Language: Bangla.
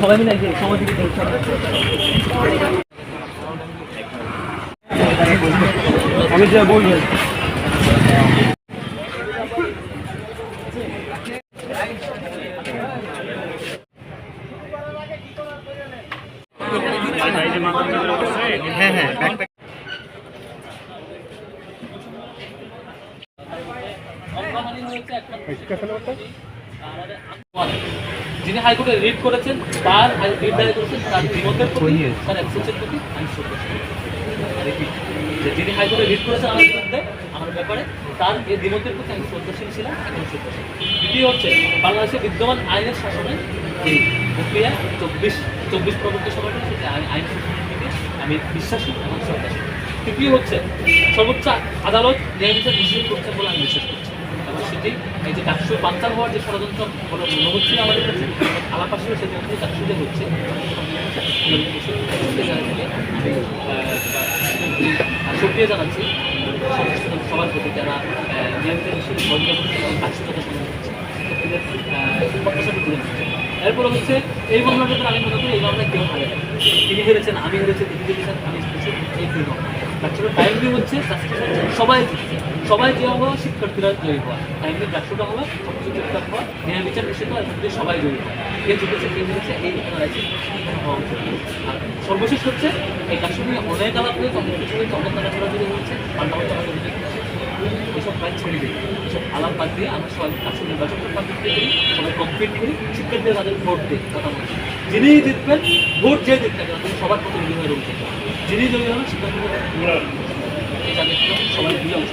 সবাই মিলে আমি যা বলব। হ্যাঁ হ্যাঁ যিনি হাইকোর্টে রিড করেছেন তার রিড দায়ের করেছেন তার বিমতের প্রতি তার অ্যাক্সেসের প্রতি আমি Repeat, যে যিনি হাইকোর্টে রিড করেছেন আমার বিরুদ্ধে আমার ব্যাপারে তার এই দ্বিমতের প্রতি আমি শ্রদ্ধাশীল ছিলাম এখন শ্রদ্ধাশীল দ্বিতীয় হচ্ছে বাংলাদেশের বিদ্যমান আইনের শাসনে এই প্রক্রিয়া চব্বিশ চব্বিশ পরবর্তী সময়টা সেটা আইন শাসনের দিকে আমি বিশ্বাসী এবং শ্রদ্ধাশীল তৃতীয় হচ্ছে সর্বোচ্চ আদালত ন্যায় বিচার নিশ্চিত করছেন বলে আমি বিশ্বাস করছি। সেটি এই যে ডাকসু বাচ্চার হওয়ার যে ষড়যন্ত্র মনে হচ্ছিল আমাদের কাছে? আলাপ আসলে সেই মধ্যে ডাকসুতে হচ্ছে। সুপ্রিয় জানাচ্ছি। সবার প্রতি যারা নিয়মিত হিসেবে ভূমিকা করছে নিচ্ছে। এরপর হচ্ছে, এই মামলার আমি মনে করি এই মামলায় কেউ হারে। তিনি হেরেছেন, আমি হেরেছি, তিনি হেরেছেন আমি হেরেছি এই দুই মামলা ডাকসুটা টাইমলি হচ্ছে হচ্ছে সবাই সবাই যে হওয়া শিক্ষার্থীরা জয়ী হওয়া। টাইমলি ডাকসুটা হওয়া সবকিছু ঠিকঠাক হওয়া। ন্যায় বিচার হওয়া এর সবাই জয়ী জিতেছে কে জিতেছে এই হওয়া আর সর্বশেষ হচ্ছে, এই নিয়ে অনেক আলাপ হয়েছে, অনেক কিছু হয়েছে, অনেক টাকা ছড়াছড়ি হয়েছে আমাদের অভিযোগ হচ্ছে। এসব কাজ ছেড়ে দিই। এসব আলাপ বাদ দিয়ে আমরা সবাই আসল নির্বাচনটা কমপ্লিট করি, সবাই কমপ্লিট করি শিক্ষার্থীরা তাদের ভোট দিই, কথা বলছি যিনি জিতবেন, ভোট যে জিতবেন সবার হয়ে যিনি জয়ী হবেন সেটা সবাই দুই অংশ